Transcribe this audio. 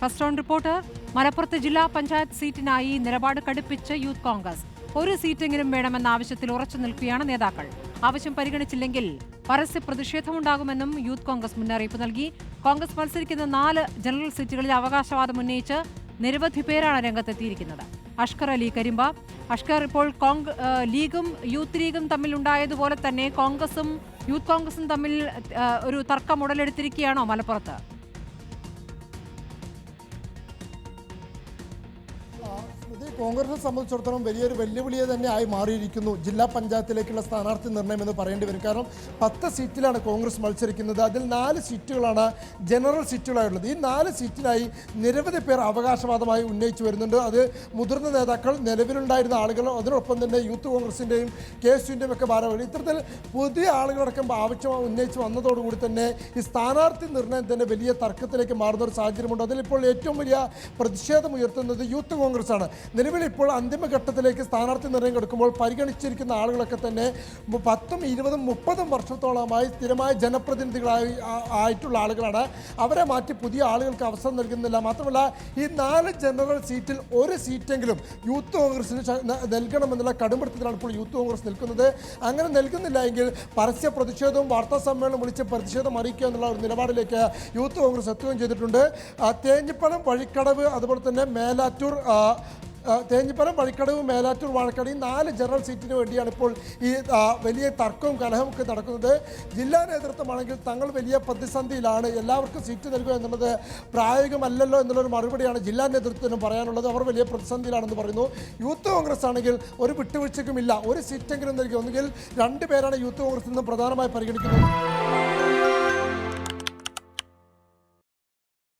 First on report. മലപ്പുറത്ത് ജില്ലാ പഞ്ചായത്ത് സീറ്റിനായി നിലപാട് കടുപ്പിച്ച് യൂത്ത് കോൺഗ്രസ്. ഒരു സീറ്റെങ്കിലും വേണമെന്ന ആവശ്യത്തിൽ ഉറച്ചു നിൽക്കുകയാണ് നേതാക്കൾ. ആവശ്യം പരിഗണിച്ചില്ലെങ്കിൽ പരസ്യ പ്രതിഷേധമുണ്ടാകുമെന്നും യൂത്ത് കോൺഗ്രസ് മുന്നറിയിപ്പ് നൽകി. കോൺഗ്രസ് മത്സരിക്കുന്ന നാല് ജനറൽ സീറ്റുകളിൽ അവകാശവാദം ഉന്നയിച്ച് നിരവധി പേരാണ് രംഗത്തെത്തിയിരിക്കുന്നത്. അഷ്കർ അലി കരിമ്പ. അഷ്കർ ഇപ്പോൾ ലീഗും യൂത്ത് ലീഗും തമ്മിൽ ഉണ്ടായതുപോലെ തന്നെ കോൺഗ്രസും യൂത്ത് കോൺഗ്രസും തമ്മിൽ ഒരു തർക്കം ഉടലെടുത്തിരിക്കുകയാണോ മലപ്പുറത്ത്? സ്മൃതി കോൺഗ്രസിനെ സംബന്ധിച്ചിടത്തോളം വലിയൊരു വെല്ലുവിളിയെ തന്നെ ആയി മാറിയിരിക്കുന്നു. ജില്ലാ പഞ്ചായത്തിലേക്കുള്ള സ്ഥാനാർത്ഥി നിർണയം എന്ന് പറയേണ്ടി വരും. കാരണം പത്ത് സീറ്റിലാണ് കോൺഗ്രസ് മത്സരിക്കുന്നത്. അതിൽ നാല് സീറ്റുകളാണ് ജനറൽ സീറ്റുകളായുള്ളത്. ഈ നാല് സീറ്റിലായി നിരവധി പേർ അവകാശവാദമായി ഉന്നയിച്ചു വരുന്നുണ്ട്. അത് മുതിർന്ന നേതാക്കൾ നിലവിലുണ്ടായിരുന്ന ആളുകൾ അതിനൊപ്പം തന്നെ യൂത്ത് കോൺഗ്രസിന്റെയും കെ എസ് യുവിന്റെയും ഒക്കെ ഭാരവാഹികൾ. ഇത്തരത്തിൽ പുതിയ ആളുകളടക്കം ആവശ്യം ഉന്നയിച്ച് വന്നതോടുകൂടി തന്നെ ഈ സ്ഥാനാർത്ഥി നിർണയം തന്നെ വലിയ തർക്കത്തിലേക്ക് മാറുന്ന ഒരു സാഹചര്യമുണ്ട്. അതിലിപ്പോൾ ഏറ്റവും വലിയ പ്രതിഷേധം ഉയർത്തുന്നത് യൂത്ത് കോൺഗ്രസ് ആണ് നിലവിൽ ഇപ്പോൾ അന്തിമഘട്ടത്തിലേക്ക് സ്ഥാനാർത്ഥി നിർണയം കൊടുക്കുമ്പോൾ പരിഗണിച്ചിരിക്കുന്ന ആളുകളൊക്കെ തന്നെ പത്തും ഇരുപതും മുപ്പതും വർഷത്തോളമായി സ്ഥിരമായ ജനപ്രതിനിധികളായി ആയിട്ടുള്ള ആളുകളാണ്. അവരെ മാറ്റി പുതിയ ആളുകൾക്ക് അവസരം നൽകുന്നില്ല. മാത്രമല്ല ഈ നാല് ജനറൽ സീറ്റിൽ ഒരു സീറ്റെങ്കിലും യൂത്ത് കോൺഗ്രസിന് നൽകണമെന്നുള്ള കടുംപിടുത്തത്തിലാണ് ഇപ്പോൾ യൂത്ത് കോൺഗ്രസ് നിൽക്കുന്നത്. അങ്ങനെ നൽകുന്നില്ല എങ്കിൽ പരസ്യ പ്രതിഷേധവും വാർത്താ സമ്മേളനം വിളിച്ച് പ്രതിഷേധം അറിയിക്കുക എന്നുള്ള ഒരു നിലപാടിലേക്ക് യൂത്ത് കോൺഗ്രസ് എത്തുകയും ചെയ്തിട്ടുണ്ട്. തേഞ്ഞിപ്പലം വഴിക്കടവ് അതുപോലെ തന്നെ മേലാറ്റൂർ തേഞ്ഞിപ്പലം വഴിക്കടവ് മേലാറ്റൂർ വാഴക്കടി നാല് ജനറൽ സീറ്റിന് വേണ്ടിയാണ് ഇപ്പോൾ ഈ വലിയ തർക്കവും കലഹവും ഒക്കെ നടക്കുന്നത്. ജില്ലാ നേതൃത്വമാണെങ്കിൽ തങ്ങൾ വലിയ പ്രതിസന്ധിയിലാണ്. എല്ലാവർക്കും സീറ്റ് നൽകുക എന്നുള്ളത് പ്രായോഗികമല്ലല്ലോ എന്നുള്ളൊരു മറുപടിയാണ് ജില്ലാ നേതൃത്വത്തിനും പറയാനുള്ളത്. അവർ വലിയ പ്രതിസന്ധിയിലാണെന്ന് പറയുന്നു. യൂത്ത് കോൺഗ്രസ് ആണെങ്കിൽ ഒരു വിട്ടുവീഴ്ചയ്ക്കുമില്ല. ഒരു സീറ്റെങ്കിലും നൽകി. ഒന്നുകിൽ രണ്ട് പേരാണ് യൂത്ത് കോൺഗ്രസ് നിന്ന് പ്രധാനമായി പരിഗണിക്കുന്നത്.